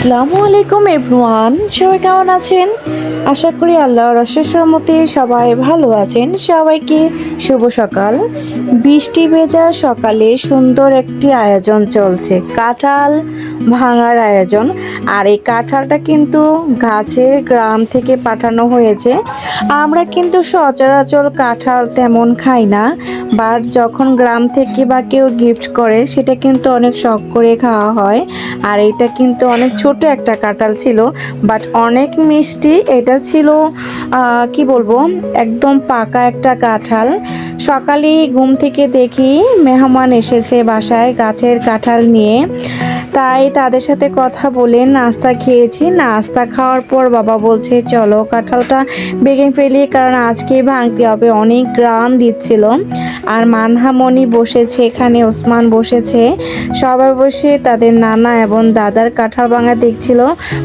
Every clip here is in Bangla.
আসসালামু আলাইকুম এভরিওয়ান, সবাই কেমন আছেন? আশা করি আল্লাহর অশেষ সবাই ভালো আছেন। সবাইকে শুভ সকাল। বৃষ্টি ভেজা সকালে সুন্দর একটি আয়োজন চলছে, কাঁঠাল ভাঙার আয়োজন। আর এই কাঁঠালটা কিন্তু গাছের গ্রাম থেকে পাঠানো হয়েছে। আমরা কিন্তু সচরাচর কাঁঠাল তেমন খাই না বাট যখন গ্রাম থেকে বা কেউ গিফট করে, সেটা কিন্তু অনেক শখ করে খাওয়া হয়। আর এটা কিন্তু অনেক ছোট একটা কাঁঠাল ছিল বাট অনেক মিষ্টি। এটা ছিল কি বলব, একদম পাকা একটা কাঁঠাল। সকালে ঘুম থেকে দেখি মেহমান এসেছে বাসায় গাছের কাঁঠাল নিয়ে। তাই তাদের সাথে কথা বলে নাস্তা খেয়েছি। নাস্তা খাওয়ার পর বাবা বলছে, চলো কাঁঠালটা ভেঙে ফেলি, কারণ আজকেই ভাঙতে হবে। অনেক গ্রাম দিচ্ছিল। আর মানহামণি বসেছে এখানে, ওসমান বসেছে। সবাই বসে তাদের নানা এবং দাদার কাঁঠাল ভাঙা দেখছিল।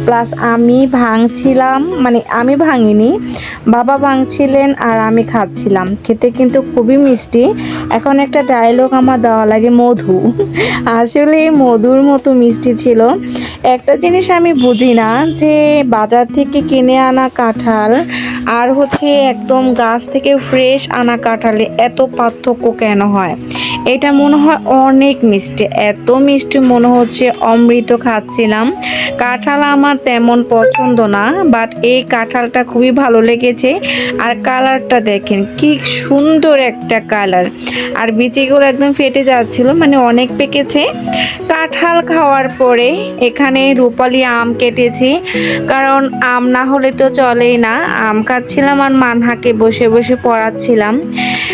প্লাস আমি ভাঙছিলাম মানে আমি ভাঙিনি, বাবা ভাঙছিলেন আর আমি খাচ্ছিলাম। খেতে কিন্তু খুবই মিষ্টি। এখন একটা ডায়লগ আমার দেওয়া লাগে মধু। আসলে মধুর মতো মিষ্টি ছিল। একটা জিনিস আমি বুঝি না যে বাজার থেকে কিনে আনা কাঁঠাল আর হচ্ছে একদম গাছ থেকে ফ্রেশ আনা কাঁঠালে এত পার্থক্য কেন হয়? এটা মনে হয় অনেক মিষ্টি, এত মিষ্টি মনে হচ্ছে অমৃত খাচ্ছিলাম। কাঁঠাল আমার তেমন পছন্দ না বাট এই কাঁঠালটা খুবই ভালো লেগেছে। আর কালারটা দেখেন, কি সুন্দর একটা কালার। আর বিচিগুলো একদম ফেটে যাচ্ছিল মানে অনেক পেকেছে। কাঁঠাল খাওয়ার পরে এখানে রূপালি আম কেটেছি, কারণ আম না হলে তো চলেই না। আম খাচ্ছিলাম আর মানহাকে বসে বসে পড়াচ্ছিলাম।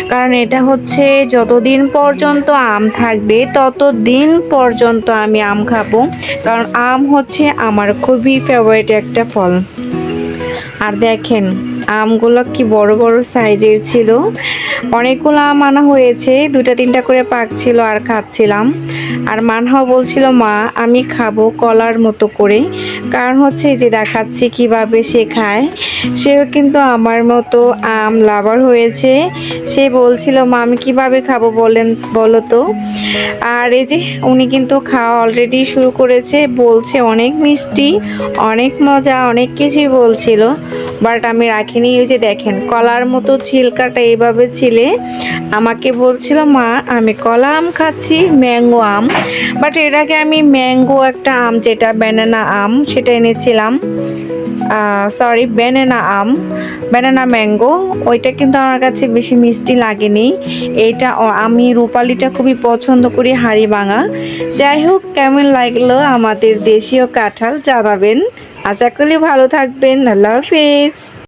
কারণ এটা হচ্ছে যতদিন পর্যন্ত আম থাকবে, ততদিন পর্যন্ত আমি আম খাব। কারণ আম হচ্ছে আমার খুবই ফেভারিট একটা ফল। আর দেখেন, আমগুলো কি বড় বড় সাইজের ছিল। অনেকগুলো আম আনা হয়েছে দুটা তিনটা করে পাকছিল আর খাচ্ছিলাম। আর মানহাও বলছিল, মা, আমি খাব কলার মতো করে। কারণ হচ্ছে যে দেখাচ্ছি কীভাবে সে খায়, সেও কিন্তু আমার মতো আম লাভার হয়েছে। সে বলছিল, মা, আমি কীভাবে খাব বলেন, বলো তো? আর এই যে উনি কিন্তু খাওয়া অলরেডি শুরু করেছে, বলছে অনেক মিষ্টি, অনেক মজা, অনেক কিছুই বলছিল। বাট আমি রাখিনি ওই যে দেখেন, কলার মতো ছিলকাটা এইভাবে ছিলে। আমাকে বলছিল, মা, আমি কলা আম খাচ্ছি, ম্যাঙ্গো আম। বাট এর আগে আমি ম্যাঙ্গো একটা আম, যেটা ব্যানানা আম, সেটা এনেছিলাম। সরি ব্যানানা আম ব্যানানা ম্যাঙ্গো ওইটা কিন্তু আমার কাছে বেশি মিষ্টি লাগেনি। এইটা আমি রূপালিটা খুবই পছন্দ করি হাড়ি ভাঙা যাই হোক, কেমন লাগল আমাদের দেশীয় কাঁঠাল, জানাবেন। আশা করি ভালো থাকবেন। আল্লাহ হাফিজ।